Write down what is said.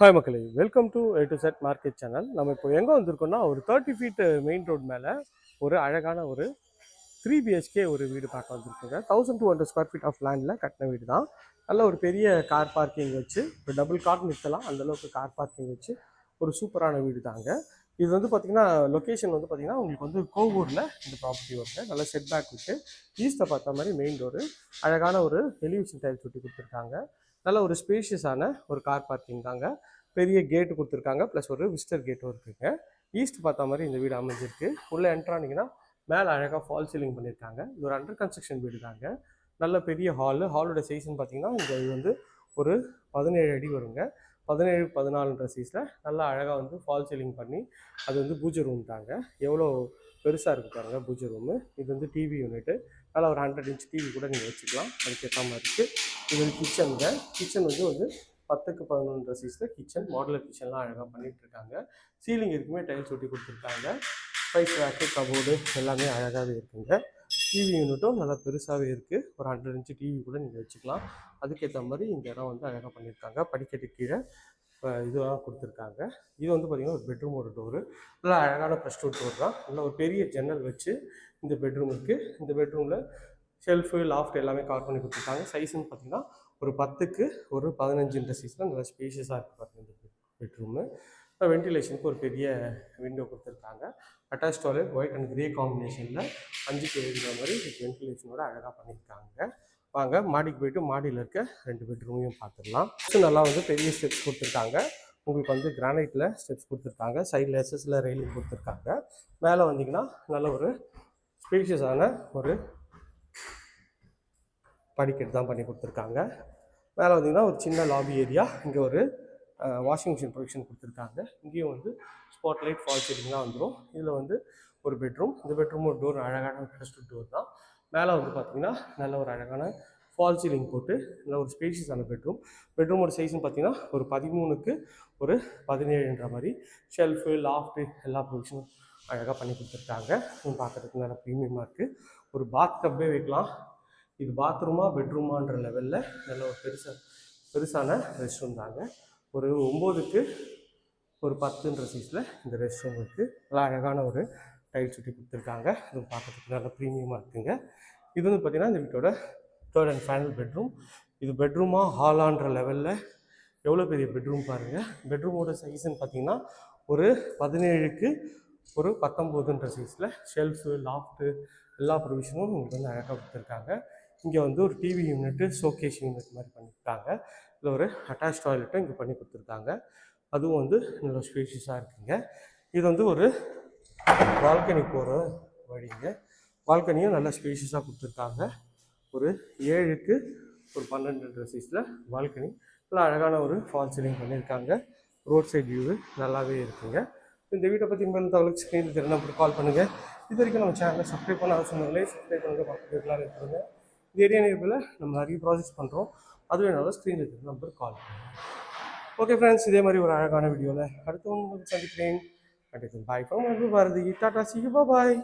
Hi மக்களே. Welcome to A to Z market channel நம்ம இப்போ எங்கே வந்திருக்கோம்னா ஒரு தேர்ட்டி ஃபீட் மெயின் ரோட் மேலே ஒரு அழகான ஒரு த்ரீ பிஹெச்கே ஒரு வீடு பார்க்க வந்திருக்குங்க. Thousand two hundred square feet of லேண்டில் கட்டின வீடு தான் நல்ல ஒரு பெரிய கார் பார்க்கிங் வச்சு ஒரு டபுள் கார் நிறுத்தலாம் அந்தளவுக்கு கார் பார்க்கிங் வச்சு ஒரு சூப்பரான வீடு தாங்க இது வந்து பார்த்தீங்கன்னா லொக்கேஷன் வந்து பார்த்திங்கன்னா உங்களுக்கு வந்து கோவூரில் இந்த ப்ராப்பர்ட்டி வருது. நல்ல செட் பேக் விட்டு ஈஸ்ட்டை பார்த்த மாதிரி மெயின் டோரு அழகான ஒரு டெலிவிஷன் டைப் சுட்டி கொடுத்துருக்காங்க. நல்ல ஒரு ஸ்பேஷியஸான ஒரு கார் பார்க்கிங் தாங்க. பெரிய கேட்டு கொடுத்துருக்காங்க. ப்ளஸ் ஒரு விசிட்டர் கேட்டும் இருக்குங்க. ஈஸ்ட் பார்த்த மாதிரி இந்த வீடு அமைஞ்சிருக்கு. உள்ளே என்ட்ரானிங்கன்னா மேலே அழகாக ஃபால் சீலிங் பண்ணியிருக்காங்க இது ஒரு அண்டர் கன்ஸ்ட்ரக்ஷன் வீடு தாங்க. நல்ல பெரிய ஹாலு ஹாலோட சைஸ்ன்னு பார்த்தீங்கன்னா இங்கே இது வந்து ஒரு பதினேழு அடி வருங்க. பதினேழு பதினாலுன்ற சைஸில் நல்லா அழகாக வந்து ஃபால் சீலிங் பண்ணி அது வந்து பூஜை ரூம் தாங்க எவ்வளோ பெருசாக இருக்குது பாருங்கள் பூஜை ரூமு இது வந்து டிவி யூனிட்டு நல்லா ஒரு ஹண்ட்ரட் இன்ச் டிவி கூட நீங்கள் வச்சுக்கலாம். அதுக்கேற்ற மாதிரி இருக்குது இது வந்து கிச்சனுங்க கிச்சன் வந்து வந்து பத்துக்கு பதினொன்று சைஸில் கிச்சன் மாடுலர் கிச்சன்லாம் அழகாக பண்ணிகிட்ருக்காங்க சீலிங் இருக்குமே டைல்ஸ் ஒட்டி கொடுத்துருக்காங்க. ஸ்பைஸ் ரேக்கு கபோர்டு எல்லாமே அழகாகவே இருக்குங்க. டிவி யூனிட்டும் நல்லா பெருசாகவே இருக்குது ஒரு ஹண்ட்ரட் இன்ச்சு டிவி கூட நீங்கள் வச்சுக்கலாம். அதுக்கேற்ற மாதிரி இந்த இடம் வந்து அழகாக பண்ணியிருக்காங்க. படிக்கட்டு கீழே இப்போ இதெல்லாம் கொடுத்துருக்காங்க. இது வந்து பார்த்திங்கன்னா ஒரு பெட்ரூம் ஒரு டோரு நல்லா அழகான ப்ரெஷ் டூ டோர் தான். நல்லா ஒரு பெரிய ஜன்னல் வச்சு இந்த பெட்ரூம் இருக்குது இந்த பெட்ரூமில் ஷெல்ஃபு லாஃப்ட் எல்லாமே கவர் பண்ணி கொடுத்துருக்காங்க. சைஸ்ன்னு பார்த்திங்கன்னா ஒரு பத்துக்கு ஒரு பதினஞ்சுன்ற சைஸில் நல்லா ஸ்பேஷியஸாக இருக்குது பாருங்க இந்த பெட்ரூமு வென்டிலேஷனுக்கு ஒரு பெரிய விண்டோ கொடுத்துருக்காங்க. Attach toilet white and grey காம்பினேஷனில் அஞ்சுக்கு எழுதுகிற மாதிரி வென்டிலேஷனோட அழகாக பண்ணியிருக்காங்க. வாங்க மாடிக்கு போயிட்டு மாடியில் இருக்க ரெண்டு பெட்ரூமையும் பார்த்துடலாம் நல்லா வந்து பெரிய ஸ்டெப்ஸ் கொடுத்துருக்காங்க. உங்களுக்கு வந்து கிரானைட்டில் ஸ்டெப்ஸ் கொடுத்துருக்காங்க. சைடில் எஸ்எஸில் ரெயிலிங் கொடுத்துருக்காங்க. மேலே வந்தீங்கன்னா நல்ல ஒரு ஸ்பீஷியஸான ஒரு படிக்கட்டு தான் பண்ணி கொடுத்துருக்காங்க. மேலே வந்தீங்கன்னா ஒரு சின்ன லாபி ஏரியா இங்கே ஒரு வாஷிங் மிஷின் ப்ரொவிஷன் கொடுத்துருக்காங்க. இங்கேயும் வந்து ஸ்பாட் லைட் ஃபால் சீலிங்லாம் வந்துடும் இதில் வந்து ஒரு பெட்ரூம் இந்த பெட்ரூம் ஒரு டோர் அழகான ஃபஸ்ட் டோர் தான். மேலே வந்து பார்த்தீங்கன்னா நல்ல ஒரு அழகான ஃபால் சீலிங் போட்டு நல்ல ஒரு ஸ்பேஷியஸான பெட்ரூம் பெட்ரூமோட சைஸ்னு பார்த்தீங்கன்னா ஒரு பதிமூணுக்கு ஒரு பதினேழுன்ற மாதிரி. ஷெல்ஃபு லாஃப்ட்டு எல்லா ப்ரொவிஷனும் அழகாக பண்ணி கொடுத்துருக்காங்க. பார்க்குறதுக்கு நல்ல ப்ரீமியமாக இருக்குது ஒரு பாத் டப்பே வைக்கலாம். இது பாத்ரூமா பெட்ரூமான்ற லெவலில் நல்ல ஒரு பெருசாக பெருசான ரெஸ்ட் ரூம் தாங்க. ஒரு ஒம்போதுக்கு ஒரு பத்துன்ற சைஸில் இந்த ரெஸ்ட் ரூம் இருக்குது நல்லா அழகான ஒரு டைல் சுட்டி கொடுத்துருக்காங்க. அது பார்க்குறதுக்கு நல்ல ப்ரீமியமாக இருக்குங்க. இது வந்து பார்த்திங்கன்னா இந்த வீட்டோட தேர்ட் அண்ட் ஃபைனல் பெட்ரூம் இது பெட்ரூமாக ஹாலான்ற லெவலில் எவ்வளோ பெரிய பெட்ரூம் பாருங்கள் பெட்ரூமோட சைஸ்ன்னு பார்த்தீங்கன்னா ஒரு பதினேழுக்கு ஒரு பத்தொம்போதுன்ற சைஸில் ஷெல்ஃபு லாஃப்ட்டு எல்லா ப்ரொவிஷனும் உங்களுக்கு வந்து அழகாக கொடுத்துருக்காங்க. இங்கே வந்து ஒரு டிவி யூனிட்டு ஷோகேஸ் யூனிட் மாதிரி பண்ணியிருக்காங்க. இதில் ஒரு அட்டாச் டாய்லெட்டும் இங்கே பண்ணி கொடுத்துருக்காங்க. அதுவும் வந்து நல்ல ஸ்பேஷியஸாக இருக்குங்க. இது வந்து ஒரு பால்கனி போகிற வழிங்க. பால்கனியும் நல்லா ஸ்பேஷியஸாக கொடுத்துருக்காங்க. ஒரு ஏழுக்கு ஒரு பன்னெண்டு சைஸில் பால்கனி நல்லா அழகான ஒரு ஃபால் சீலிங் பண்ணியிருக்காங்க. ரோட் சைட் வியூவு நல்லாவே இருக்குங்க. இந்த வீட்டை பற்றி மேலும் தகவலுக்கு ஸ்க்ரீனில் தெரியல நம்பருக்கு கால் பண்ணுங்கள் இது வரைக்கும் நம்ம சேனலை சப்ஸ்கிரைப் பண்ண அவசியம் இல்லை சப்ஸ்கிரைப் பண்ணுங்க பக்கத்துலாம் இருக்குங்க இந்த ஏரியா நேர்பில் நம்ம நிறைய ப்ராசஸ் பண்ணுறோம் அது வேணாலும் ஸ்க்ரீனில் இருக்கிற நம்பருக்கு கால் ஓகே ஃப்ரெண்ட்ஸ் இதே மாதிரி ஒரு அழகான வீடியோவில் அடுத்து உங்களுக்கு சந்திக்கிறேன். அடுத்து bye from Bharathi. Tata see bye